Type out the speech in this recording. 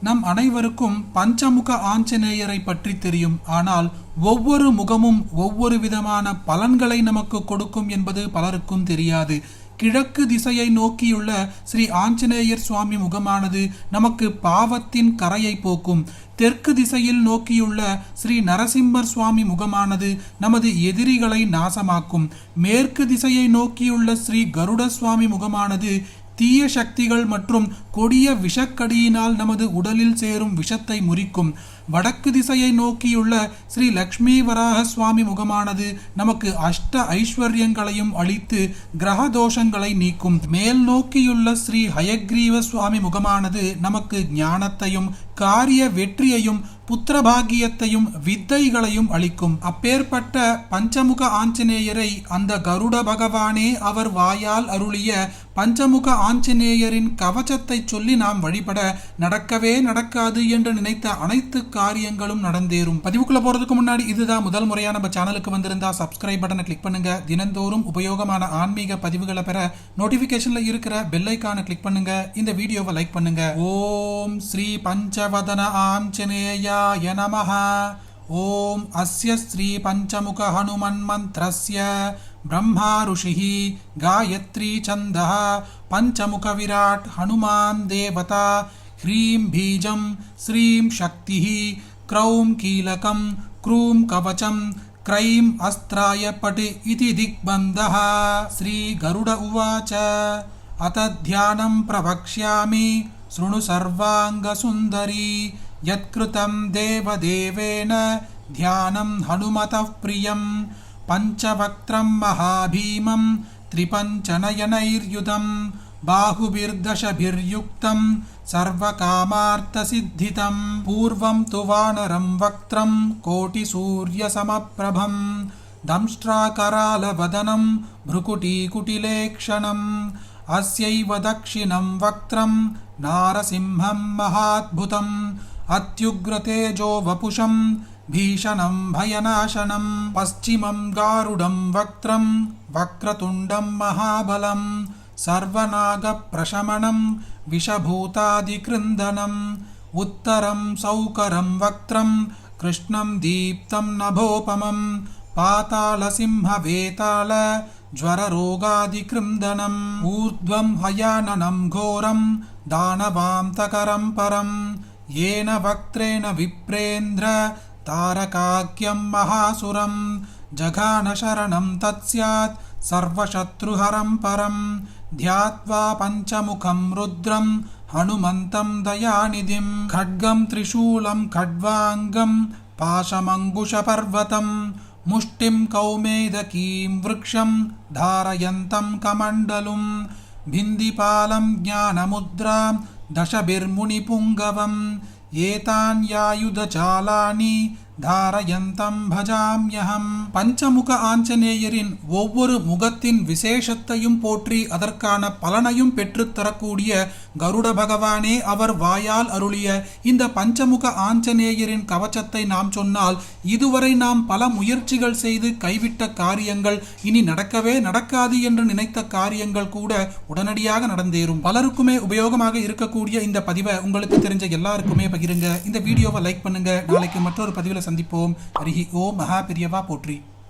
நம் அனைவருக்கும் பஞ்சமுக ஆஞ்சநேயரை பற்றி தெரியும். ஆனால் ஒவ்வொரு முகமும் ஒவ்வொரு விதமான பலன்களை நமக்கு கொடுக்கும் என்பது பலருக்கும் தெரியாது. கிழக்கு திசையை நோக்கியுள்ள ஸ்ரீ ஆஞ்சநேயர் சுவாமி முகமானது நமக்கு பாவத்தின் கரையை போக்கும். தெற்கு திசையில் நோக்கியுள்ள ஸ்ரீ நரசிம்மர் சுவாமி முகமானது நமது எதிரிகளை நாசமாக்கும். மேற்கு திசையை நோக்கியுள்ள ஸ்ரீ கருட சுவாமி முகமானது தீய சக்திகள் மற்றும் கொடிய விஷக்கடியினால் நமது உடலில் சேரும் விஷத்தை முறிக்கும். வடக்கு திசையை நோக்கியுள்ள ஸ்ரீ லக்ஷ்மி வராக சுவாமி முகமானது நமக்கு அஷ்ட ஐஸ்வர்யங்களையும் அளித்து கிரக தோஷங்களை நீக்கும். மேல் நோக்கியுள்ள ஸ்ரீ ஹயக்ரீவ சுவாமி முகமானது நமக்கு ஞானத்தையும் காரிய வெற்றியையும் புத்திரபாகியத்தையும் வித்தைகளையும் அளிக்கும். அப்பேற்பட்ட பஞ்சமுக ஆஞ்சநேயரை அந்த கருட பகவானே அவர் வாயால் அருளிய பஞ்சமுக ஆஞ்சநேயரின் கவச்சத்தை சொல்லி நாம் வழிபட நடக்கவே நடக்காது என்று நினைத்த அனைத்து காரியங்களும் நடந்தேறும். பதிவுக்குள்ள போறதுக்கு முன்னாடி இதுதான் முதல் முறையா நம்ம சேனலுக்கு வந்திருந்தா சப்ஸ்கிரைப் பட்டனை கிளிக் பண்ணுங்க. தினந்தோறும் உபயோகமான ஆன்மீக பதிவுகளை பெற நோட்டிபிகேஷன்ல இருக்கிற பெல்லைக்கான கிளிக் பண்ணுங்க. இந்த வீடியோவை லைக் பண்ணுங்க. ஓம் ஸ்ரீ பஞ்சவதன ஆஞ்சநேயா நமஹா. ॐ अस्य श्रीपञ्चमुखहनुमन्मन्त्रस्य ब्रह्मा ऋषिः गायत्री छन्दः पञ्चमुखविराट् हनुमान् देवता ह्रीं बीजं श्रीं शक्तिः क्रौं कीलकं क्रूं कवचं क्रैम् अस्त्राय पट् इति दिग्बन्धः श्रीगरुड उवाच अत ध्यानं प्रवक्ष्यामि शृणु सर्वाङ्गसुन्दरी यत्कृतं देवदेवेन ध्यानं हनुमतः प्रियम् पञ्चवक्त्रं महाभीमं त्रिपञ्चनयनैर्युधं बाहुभिर्दशभिर्युक्तं सर्वकामार्थसिद्धितं पूर्वं तु वानरं वक्त्रं कोटिसूर्यसमप्रभं दंष्ट्राकरालवदनं भ्रुकुटीकुटिलेक्षणम् अस्यैव दक्षिणं वक्त्रं नारसिंहं महाद्भुतम् अत्युग्रतेजो वपुषं भीषणं भयनाशनं पश्चिमं गारुडं वक्त्रं वक्रतुण्डं महाबलं सर्वनागप्रशमनं विषभूतादिकृन्दनम् उत्तरं सौकरं वक्त्रं कृष्णं दीप्तं नभोपमं पातालसिंहवेताल ज्वररोगादिकृन्दनम् ऊर्ध्वं हयाननं घोरं दानवान्तकरं परं येन वक्त्रेण विप्रेन्द्र तारकाख्यं महासुरं जघानशरणं तत्स्यात् सर्वशत्रुहरं परं ध्यात्वा पञ्चमुखं रुद्रं हनुमन्तं दयानिधिं खड्गं त्रिशूलं खड्वाङ्गं पाशमङ्कुशपर्वतं मुष्टिं कौमेदकीं वृक्षं धारयन्तं कमण्डलुं भिन्दिपालं ज्ञानमुद्रां दशभिर्मुनिपुङ्गवम् एतान्यायुधचालानि தாரயந்தம் பஜாம்யஹம். பஞ்சமுக ஆஞ்சநேயரின் ஒவ்வொரு முகத்தின் விசேஷத்தையும் போற்றி அதற்கான பலனையும் பெற்றுத் தரக்கூடிய கருட பகவானே அவர் வாயால் அருளிய இந்த பஞ்சமுக ஆஞ்சநேயரின் கவச்சத்தை நாம் சொன்னால் இதுவரை நாம் பல முயற்சிகள் செய்து கைவிட்ட காரியங்கள் இனி நடக்கவே நடக்காது என்று நினைத்த காரியங்கள் கூட உடனடியாக நடந்தேறும். பலருக்குமே உபயோகமாக இருக்கக்கூடிய இந்த பதிவை உங்களுக்கு தெரிஞ்ச எல்லாருக்குமே பகிருங்க. இந்த வீடியோவை லைக் பண்ணுங்க. நாளைக்கு மற்றொரு பதிவில் சந்திப்போம். ஹரிஹி ஓ மகா பிரியவா போற்றி.